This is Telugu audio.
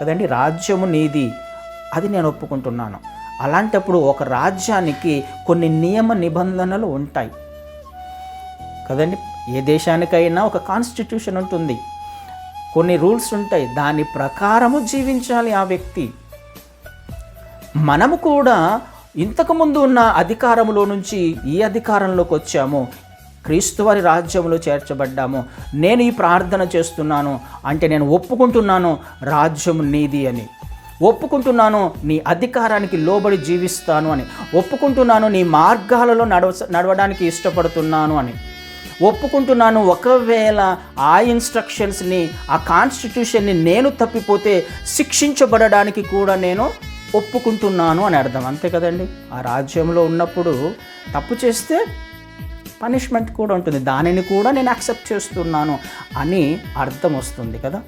కదండి? రాజ్యము నీది. అది నేను ఒప్పుకుంటున్నాను. అలాంటప్పుడు ఒక రాజ్యానికి కొన్ని నియమ నిబంధనలు ఉంటాయి. కదండి? ఏ దేశానికైనా ఒక కాన్స్టిట్యూషన్ ఉంటుంది. కొన్ని రూల్స్ ఉంటాయి. దాని ప్రకారము జీవించాలి ఆ వ్యక్తి. మనము కూడా ఇంతకుముందు ఉన్న అధికారంలో నుంచి ఈ అధికారంలోకి వచ్చాము. క్రీస్తువారి రాజ్యంలో చేర్చబడ్డాము. నేను ఈ ప్రార్థన చేస్తున్నాను అంటే నేను ఒప్పుకుంటున్నాను రాజ్యం నీది అని. ఒప్పుకుంటున్నాను నీ అధికారానికి లోబడి జీవిస్తాను అని. ఒప్పుకుంటున్నాను నీ మార్గాలలో నడవ నడవడానికి ఇష్టపడుతున్నాను అని. ఒప్పుకుంటున్నాను ఒకవేళ ఆ ఇన్స్ట్రక్షన్స్ని ఆ కాన్స్టిట్యూషన్ని నేను తప్పిపోతే శిక్షించబడడానికి కూడా నేను ఒప్పుకుంటున్నాను అని అర్థం. అంతే కదండి? ఆ రాజ్యంలో ఉన్నప్పుడు తప్పు చేస్తే పనిష్మెంట్ కూడా ఉంటుంది. దానిని కూడా నేను యాక్సెప్ట్ చేస్తున్నాను అని అర్థం వస్తుంది కదా.